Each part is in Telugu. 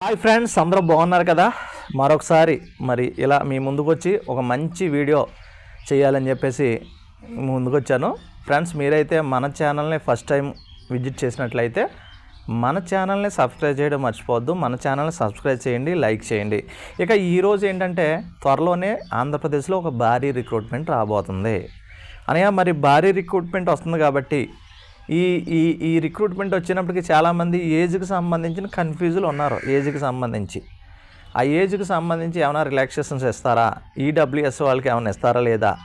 హాయ్ ఫ్రెండ్స్ అందరూ బాగున్నారు కదా? మరొకసారి మరి ఇలా మీ ముందుకు వచ్చి ఒక మంచి వీడియో చేయాలని చెప్పేసి ముందుకు వచ్చాను ఫ్రెండ్స్ మీరైతే మన ఛానల్ని ఫస్ట్ టైం విజిట్ చేసినట్లయితే మన ఛానల్ని సబ్స్క్రైబ్ చేయడం మర్చిపోవద్దు. మన ఛానల్ని సబ్స్క్రైబ్ చేయండి లైక్ చేయండి. ఇక ఈరోజు ఏంటంటే త్వరలోనే ఆంధ్రప్రదేశ్లో ఒక భారీ రిక్రూట్మెంట్ రాబోతుంది. అనగా మరి భారీ రిక్రూట్మెంట్ వస్తుంది కాబట్టి ఈ ఈ ఈ రిక్రూట్మెంట్ వచ్చినప్పటికీ చాలామంది ఏజ్కి సంబంధించిన కన్ఫ్యూజులు ఉన్నారు ఏజ్కి సంబంధించి. ఆ ఏజ్కి సంబంధించి ఏమైనా రిలాక్సేషన్స్ ఇస్తారా? ఈడబ్ల్యూఎస్ వాళ్ళకి ఏమైనా ఇస్తారా లేదా?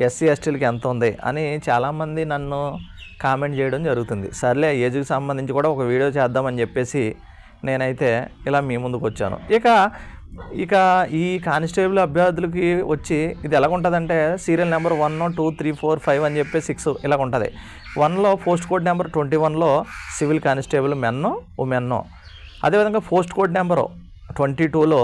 ఎస్సీ ఎస్టీలకి ఎంత ఉంది? అని చాలామంది నన్ను కామెంట్ చేయడం జరుగుతుంది. సర్లే ఏజ్కి సంబంధించి కూడా ఒక వీడియో చేద్దామని చెప్పేసి నేనైతే ఇలా మీ ముందుకు వచ్చాను. ఇక ఇక ఈ కానిస్టేబుల్ అభ్యర్థులకి వచ్చి ఇది ఎలాగుంటుందంటే serial number one two three four five అని చెప్పి సిక్స్ ఇలాగ ఉంటుంది వన్లో పోస్ట్ కోడ్ నెంబర్ ట్వంటీ వన్లో సివిల్ కానిస్టేబుల్ మెన్నో ఉమెన్నో. అదేవిధంగా పోస్ట్ కోడ్ నెంబరు ట్వంటీ టూలో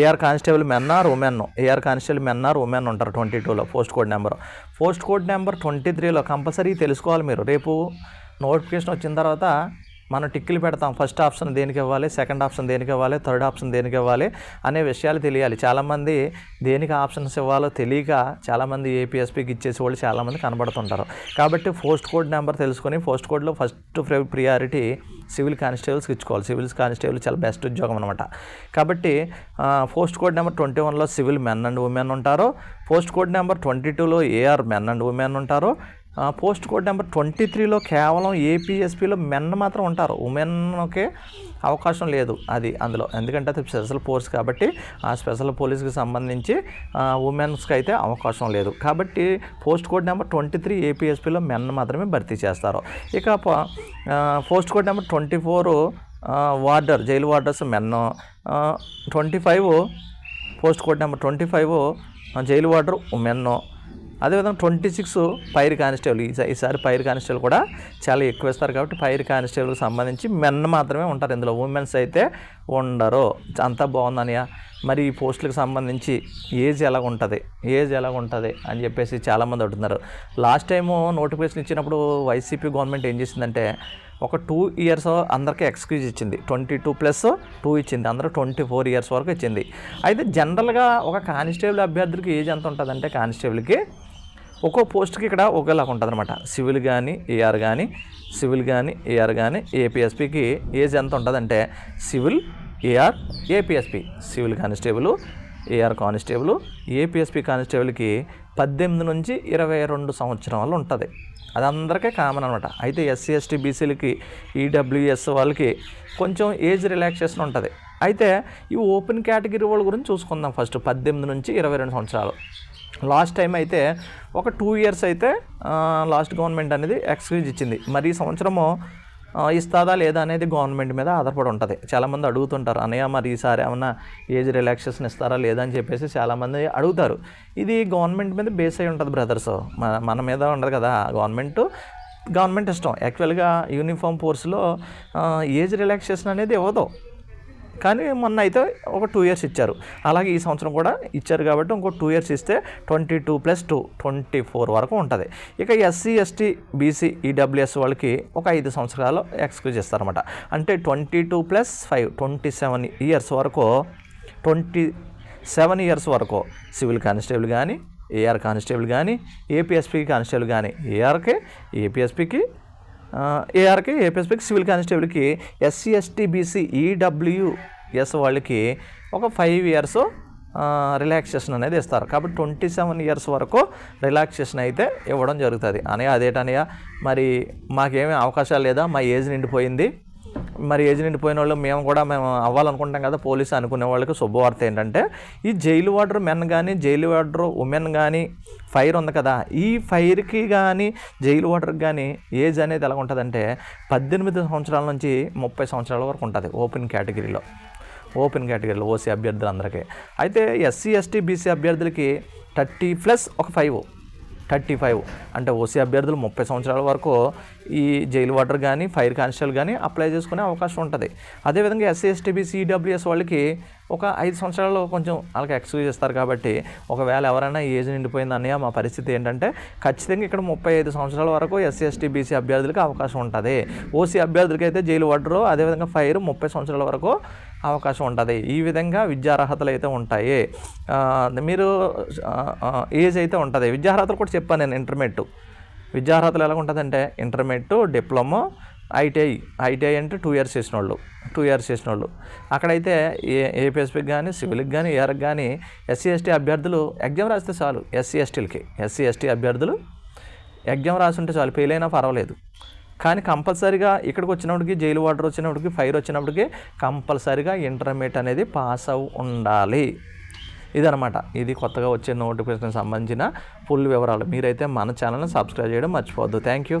AR constable men or women AR constable men or women ఉంటారు ట్వంటీ టూలో post code number. Post code number twenty త్రీలో కంపల్సరీ తెలుసుకోవాలి మీరు. రేపు నోటిఫికేషన్ వచ్చిన తర్వాత మనం టిక్కులు పెడతాం. ఫస్ట్ ఆప్షన్ దేనికి ఇవ్వాలి? సెకండ్ ఆప్షన్ దేనికి ఇవ్వాలి? థర్డ్ ఆప్షన్ దేనికి ఇవ్వాలి? అనే విషయాలు తెలియాలి. చాలామంది దేనికి ఆప్షన్స్ ఇవ్వాలో తెలియక చాలామంది ఏపీఎస్పీకి ఇచ్చేసి వాళ్ళు చాలామంది కనబడుతుంటారు. కాబట్టి పోస్ట్ కోడ్ నెంబర్ తెలుసుకొని పోస్ట్ కోడ్లో ఫస్ట్ ప్రియారిటీ సివిల్ కానిస్టేబుల్స్కి ఇచ్చుకోవాలి. సివిల్స్ కానిస్టేబుల్ చాలా బెస్ట్ ఉద్యోగం అనమాట కాబట్టి పోస్ట్ కోడ్ నెంబర్ ట్వంటీ వన్లో సివిల్ మెన్ అండ్ ఉమెన్ ఉంటారు. పోస్ట్ కోడ్ నెంబర్ ట్వంటీ టూలో ఏఆర్ మెన్ అండ్ ఉమెన్ ఉంటారు. పోస్ట్ కోడ్ నెంబర్ ట్వంటీ త్రీలో కేవలం ఏపీఎస్పీలో మెన్ మాత్రం ఉంటారు. ఉమెన్కే అవకాశం లేదు అది అందులో. ఎందుకంటే అది స్పెషల్ ఫోర్స్ కాబట్టి ఆ స్పెషల్ పోలీస్కి సంబంధించి ఉమెన్స్కి అయితే అవకాశం లేదు. కాబట్టి post code number twenty three ఏపీఎస్పీలో men మాత్రమే భర్తీ చేస్తారు. ఇక post code number twenty four warder jail warders men twenty five post code number twenty five jail warder women అదేవిధంగా ట్వంటీ సిక్స్ పైర్ కానిస్టేబుల్. ఈసారి పైర్ కానిస్టేబుల్ కూడా చాలా ఎక్కువ ఇస్తారు కాబట్టి పైర్ కానిస్టేబుల్కి సంబంధించి మెన్ మాత్రమే ఉంటారు. ఇందులో ఉమెన్స్ అయితే ఉండరు. అంతా బాగుందని మరి ఈ పోస్టులకు సంబంధించి ఏజ్ ఎలాగ ఉంటుంది? ఏజ్ ఎలాగ ఉంటుంది అని చెప్పేసి చాలామంది అడుగుతున్నారు. లాస్ట్ టైము నోటిఫికేషన్ ఇచ్చినప్పుడు వైసీపీ గవర్నమెంట్ ఏం చేసిందంటే ఒక టూ ఇయర్స్ అందరికీ ఎక్స్క్యూజ్ ఇచ్చింది. ట్వంటీ టూ ప్లస్ టూ ఇచ్చింది. అందరూ ట్వంటీ ఫోర్ ఇయర్స్ వరకు ఇచ్చింది. అయితే జనరల్గా ఒక కానిస్టేబుల్ అభ్యర్థులకి ఏజ్ ఎంత ఉంటుందంటే కానిస్టేబుల్కి ఒక్కో పోస్ట్కి ఇక్కడ ఒకేలాగా ఉంటుంది అనమాట సివిల్ కానీ ఏఆర్ కానీ సివిల్ కానీ ఏఆర్ కానీ ఏపీఎస్పీకి ఏజ్ ఎంత ఉంటుందంటే civil AR APSP. Civil constable AR constable APSP కానిస్టేబుల్కి పద్దెనిమిది నుంచి ఇరవై రెండు సంవత్సరాలు ఉంటుంది. అది అందరికీ కామన్ అనమాట అయితే ఎస్సీ ఎస్టీ బీసీలకి ఈడబ్ల్యూఎస్ వాళ్ళకి కొంచెం ఏజ్ రిలాక్సేషన్ ఉంటుంది. అయితే ఈ ఓపెన్ కేటగిరీ వాళ్ళ గురించి చూసుకుందాం ఫస్ట్. పద్దెనిమిది నుంచి ఇరవై రెండు సంవత్సరాలు. లాస్ట్ టైం అయితే ఒక టూ ఇయర్స్ అయితే లాస్ట్ గవర్నమెంట్ అనేది ఎక్స్క్యూజ్ ఇచ్చింది. మరి ఈ సంవత్సరము ఇస్తాదా లేదా అనేది గవర్నమెంట్ మీద ఆధారపడి ఉంటుంది. చాలామంది అడుగుతుంటారు అనయ్య మరి ఈసారి ఏమన్నా ఏజ్ రిలాక్సేషన్ ఇస్తారా లేదా? అని చెప్పేసి చాలామంది అడుగుతారు. ఇది గవర్నమెంట్ మీద బేస్ అయి ఉంటుంది బ్రదర్స్. మన మన మీద ఉండదు కదా. గవర్నమెంట్ గవర్నమెంట్ ఇష్టం. యాక్చువల్గా యూనిఫామ్ ఫోర్స్లో ఏజ్ రిలాక్సేషన్ అనేది ఇవ్వదు. కానీ మొన్న అయితే ఒక టూ ఇయర్స్ ఇచ్చారు. అలాగే ఈ సంవత్సరం కూడా ఇచ్చారు కాబట్టి ఇంకో టూ ఇయర్స్ ఇస్తే twenty two plus two twenty four వరకు ఉంటుంది. ఇక ఎస్సీ ఎస్టీ బీసీ ఈడబ్ల్యూఎస్ వాళ్ళకి ఒక ఐదు సంవత్సరాలు ఎక్స్క్యూజ్ ఇస్తారన్నమాట అంటే twenty two plus five twenty seven years వరకు ట్వంటీ సెవెన్ ఇయర్స్ వరకు సివిల్ కానిస్టేబుల్ కానీ ఏఆర్ కానిస్టేబుల్ కానీ ఏపీఎస్పీ కానిస్టేబుల్ కానీ ఏఆర్కి ఏపీఎస్పీకి ఏఆర్కి ఏపీఎస్పీకి సివిల్ కానిస్టేబుల్కి ఎస్సీ ఎస్టీ బీసీ ఎస్ వాళ్ళకి ఒక ఫైవ్ ఇయర్స్ రిలాక్సేషన్ అనేది ఇస్తారు. కాబట్టి ట్వంటీ సెవెన్ ఇయర్స్ వరకు రిలాక్సేషన్ అయితే ఇవ్వడం జరుగుతుంది. అని అదేటనయ్య మరి మాకేమీ అవకాశాలు లేదా? మా ఏజ్ నిండిపోయింది. మరి ఏజ్ నిండిపోయిన వాళ్ళు మేము కూడా మేము అవ్వాలనుకుంటాం కదా పోలీసు అనుకునే వాళ్ళకి శుభవార్త ఏంటంటే ఈ జైలు వాటర్ మెన్ కానీ జైలు వాటర్ ఉమెన్ కానీ ఫైర్ ఉంది కదా ఈ ఫైర్కి కానీ జైలు వాటర్కి కానీ ఏజ్ అనేది ఎలా ఉంటుందంటే పద్దెనిమిది సంవత్సరాల నుంచి ముప్పై సంవత్సరాల వరకు ఉంటుంది ఓపెన్ కేటగిరీలో ఓపెన్ కేటగిరీలో ఓసీ అభ్యర్థులందరికీ అయితే ఎస్సీ ఎస్టీ బీసీ అభ్యర్థులకి థర్టీ ప్లస్ ఒక ఫైవ్ థర్టీ ఫైవ్ అంటే ఓసీ అభ్యర్థులు ముప్పై సంవత్సరాల వరకు ఈ జైలు వాటర్ కానీ ఫైర్ కానిస్టేబుల్ కానీ అప్లై చేసుకునే అవకాశం ఉంటుంది. అదేవిధంగా ఎస్సీ ఎస్టీ బీసీ ఈడబ్ల్యూఎస్ వాళ్ళకి ఒక ఐదు సంవత్సరాలు కొంచెం వాళ్ళకి ఎక్స్క్యూజ్ ఇస్తారు కాబట్టి ఒకవేళ ఎవరైనా ఏజ్ నిండిపోయింది అన్నయ్య మా పరిస్థితి ఏంటంటే ఖచ్చితంగా ఇక్కడ ముప్పై ఐదు సంవత్సరాల వరకు ఎస్సీ ఎస్టీ బీసీ అభ్యర్థులకు అవకాశం ఉంటుంది. ఓసీ అభ్యర్థులకి అయితే జైలు వాటర్ అదేవిధంగా ఫైర్ ముప్పై సంవత్సరాల వరకు అవకాశం ఉంటుంది. ఈ విధంగా విద్యార్హతలు అయితే ఉంటాయి. మీరు ఏజ్ అయితే ఉంటుంది. విద్యార్హతలు కూడా చెప్పాను నేను ఇంటర్మీడియట్ విద్యార్హతలు ఎలా ఉంటుందంటే ఇంటర్మీడియట్ డిప్లొమా ఐటీఐ ఐటీఐ అంటే టూ ఇయర్స్ చేసిన వాళ్ళు టూ ఇయర్స్ చేసిన వాళ్ళు అక్కడైతే ఏ ఏపీఎస్పీకి కానీ సివిల్కి కానీ ఏఆర్కి కానీ ఎస్సీ ఎస్టీ అభ్యర్థులు ఎగ్జామ్ రాస్తే చాలు. ఎస్సీ ఎస్టీలకి ఎస్సీ ఎస్టీ అభ్యర్థులు ఎగ్జామ్ రాసుంటే చాలు. ఫెయిల్ అయినా పర్వాలేదు. కానీ కంపల్సరీగా ఇక్కడికి వచ్చినప్పటికి జైలు వాటర్ వచ్చినప్పటికి ఫైర్ వచ్చినప్పటికి కంపల్సరీగా ఇంటర్మీడియట్ అనేది పాస్ అవు ఉండాలి. ఇదనమాట ఇది కొత్తగా వచ్చే నోటిఫికేషన్ సంబంధించిన ఫుల్ వివరాలు. మీరైతే మన ఛానల్ని సబ్స్క్రైబ్ చేయడం మర్చిపోవద్దు. Thank you